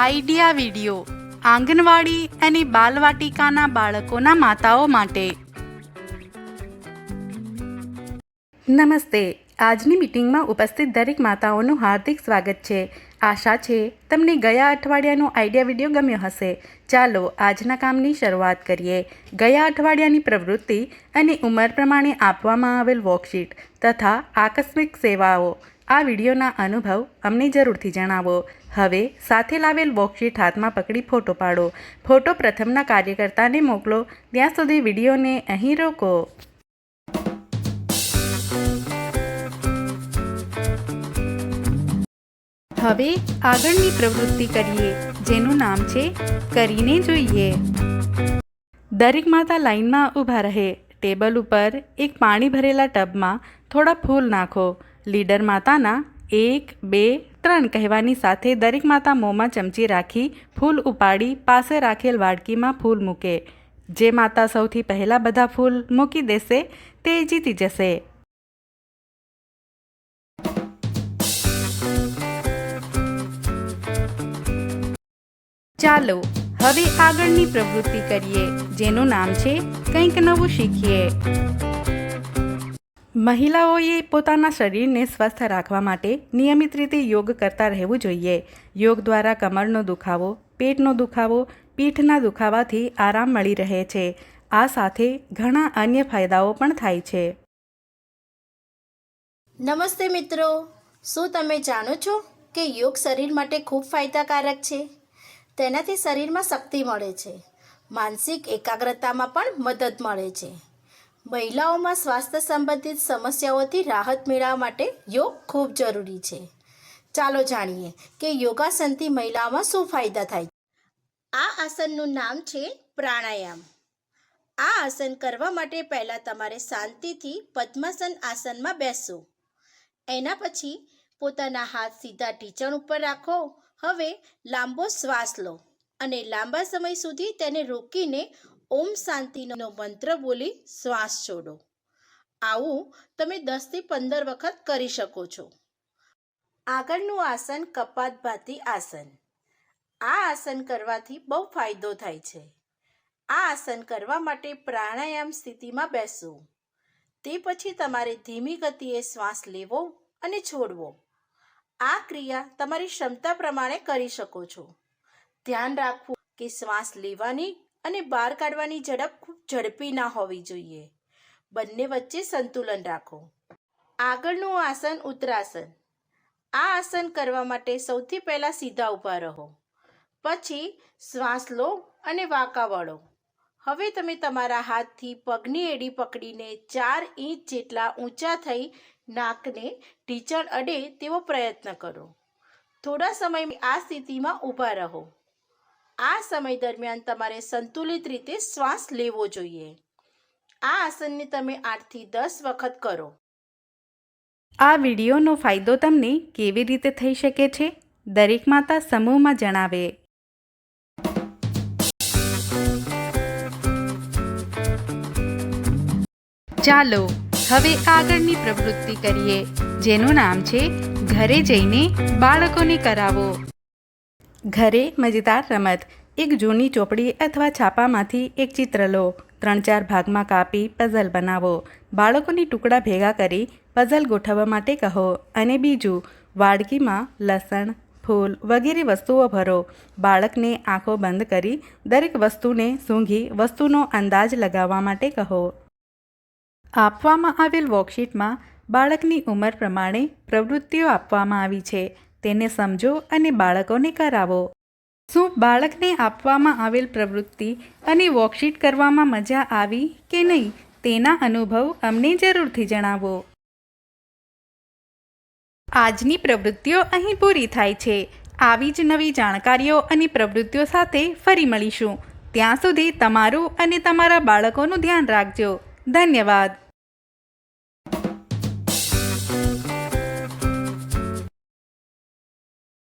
Idea video આંગણવાડી અને બાલવાટિકાના બાળકોના માતાઓ માટે. નમસ્તે. આજની મીટિંગમાં ઉપસ્થિત દરેક માતાઓનું હાર્દિક સ્વાગત છે. આશા છે તમને ગયા અઠવાડિયાનો આઈડિયા વીડિયો ગમ્યો હશે. ચાલો આજના કામની શરૂઆત કરીએ. ગયા અઠવાડિયાની પ્રવૃત્તિ અને ઉંમર પ્રમાણે આપવામાં આવેલ વર્કશીટ તથા આકસ્મિક સેવાઓ. આ વિડીયોના અનુભવ અમને જરૂરથી જણાવો. હવે સાથે લાવેલ વર્કશીટ હાથમાં પકડી ફોટો પાડો. ફોટો પ્રથમના કાર્યકર્તાને મોકલો. ત્યાં સુધી વિડીયોને અહીં રોકો. હવે આગળની પ્રવૃત્તિ કરીએ, જેનું નામ છે, કરીને જોઈએ. દરેક માતા લાઈનમાં ઊભા રહે. ટેબલ ઉપર એક પાણી ભરેલા ટબમાં થોડા ફૂલ નાખો. લીડર માતાના એક, બે, ત્રણ કહેવાની સાથે દરેક માતા મોંમાં ચમચી રાખી ફૂલ ઉપાડી પાસે રાખેલ વાડકીમાં ફૂલ મૂકે. જે માતા સૌથી પહેલાં બધા ફૂલ મૂકી દેશે, તે જીતી જશે. ચાલો હવે આગળની પ્રવૃત્તિ કરીએ, જેનું નામ છે કંઈક નવું શીખીએ. મહિલાઓએ પોતાના શરીરને સ્વસ્થ રાખવા માટે નિયમિત રીતે યોગ કરતા રહેવું જોઈએ. યોગ દ્વારા કમરનો દુખાવો, પેટનો દુખાવો, પીઠના દુખાવાથી આરામ મળી રહે છે. આ સાથે ઘણા અન્ય ફાયદાઓ પણ થાય છે. નમસ્તે મિત્રો. શું તમે જાણો છો કે યોગ શરીર માટે ખૂબ ફાયદાકારક છે? તેનાથી શરીરમાં શક્તિ મળે છે. માનસિક એકાગ્રતામાં પણ મદદ મળે છે. મહિલાઓમાં સ્વાસ્થ્ય સંબંધિત સમસ્યાઓથી રાહત મેળવવા માટે યોગ ખૂબ જરૂરી છે. ચાલો જાણીએ કે યોગાસનથી મહિલાઓમાં શું ફાયદા થાય આ આસનનું નામ છે પ્રાણાયામ. આ આસન કરવા માટે પહેલાં તમારે શાંતિથી પદ્માસન આસનમાં બેસો એના પછી પોતાના હાથ સીધા ઢીંચણ ઉપર રાખો હવે લાંબો શ્વાસ લો અને લાંબા સમય સુધી તેને રોકીને ઓમ શાંતિનો મંત્ર બોલી શ્વાસ છોડો. આવું તમે દસથી પંદર વખત કરી શકો છો. આગળનું આસન કપાતભાતી આસન. આ આસન કરવાથી બહુ ફાયદો થાય છે. આ આસન કરવા માટે પ્રાણાયામ સ્થિતિમાં બેસવું તે પછી તમારે ધીમી ગતિએ શ્વાસ લેવો અને છોડવો. આ ક્રિયા તમારી ક્ષમતા પ્રમાણે કરી શકો છો. ધ્યાન રાખવું કે શ્વાસ લેવાની અને બહાર કાઢવાની ઝડપ ખૂબ ઝડપી ના હોવી જોઈએ. બંને વચ્ચે સંતુલન રાખો. આગળનું આસન ઉત્તરાસન. આ આસન કરવા માટે સૌથી પહેલાં સીધા ઊભા રહો. પછી શ્વાસ લો અને વાંકા વળો. હવે તમે તમારા હાથથી પગની એડી પકડીને ચાર ઇંચ જેટલા ઊંચા થઈ નાકને ઢીંચણ અડે તેવો પ્રયત્ન કરો. થોડા સમય આ સ્થિતિમાં ઊભા રહો. આ સમય દરમિયાન તમારે સંતુલિત રીતે શ્વાસ લેવો જોઈએ. આ આસનને તમે આઠથી દસ વખત કરો. આ વિડીયોનો ફાયદો તમને કેવી રીતે થઈ શકે છે? દરેક માતા સમૂહમાં જણાવે. ચાલો હવે આગળની પ્રવૃત્તિ કરીએ, જેનું નામ છે ઘરે જઈને બાળકોને કરાવો. ઘરે મજેદાર રમત. એક જૂની ચોપડી અથવા છાપામાંથી એક ચિત્ર લો. ત્રણ ચાર ભાગમાં કાપી પઝલ બનાવો. બાળકોની ટુકડા ભેગા કરી પઝલ ગોઠવવા માટે કહો. અને બીજું, વાડકીમાં લસણ, ફૂલ વગેરે વસ્તુઓ ભરો. બાળકને આંખો બંધ કરી દરેક વસ્તુને સૂંઘી વસ્તુનો અંદાજ લગાવવા માટે કહો. આપવામાં આવેલ વર્કશીટમાં બાળકની ઉંમર પ્રમાણે પ્રવૃત્તિઓ આપવામાં આવી છે. તેને સમજો અને બાળકોને કરાવો. શું બાળકને આપવામાં આવેલ પ્રવૃત્તિ અને વર્કશીટ કરવામાં મજા આવી કે નહીં તેના અનુભવ અમને જરૂરથી જણાવો. આજની પ્રવૃત્તિઓ અહીં પૂરી થાય છે. આવી જ નવી જાણકારીઓ અને પ્રવૃત્તિઓ સાથે ફરી મળીશું. ત્યાં સુધી તમારું અને તમારા બાળકોનું ધ્યાન રાખજો. ધન્યવાદ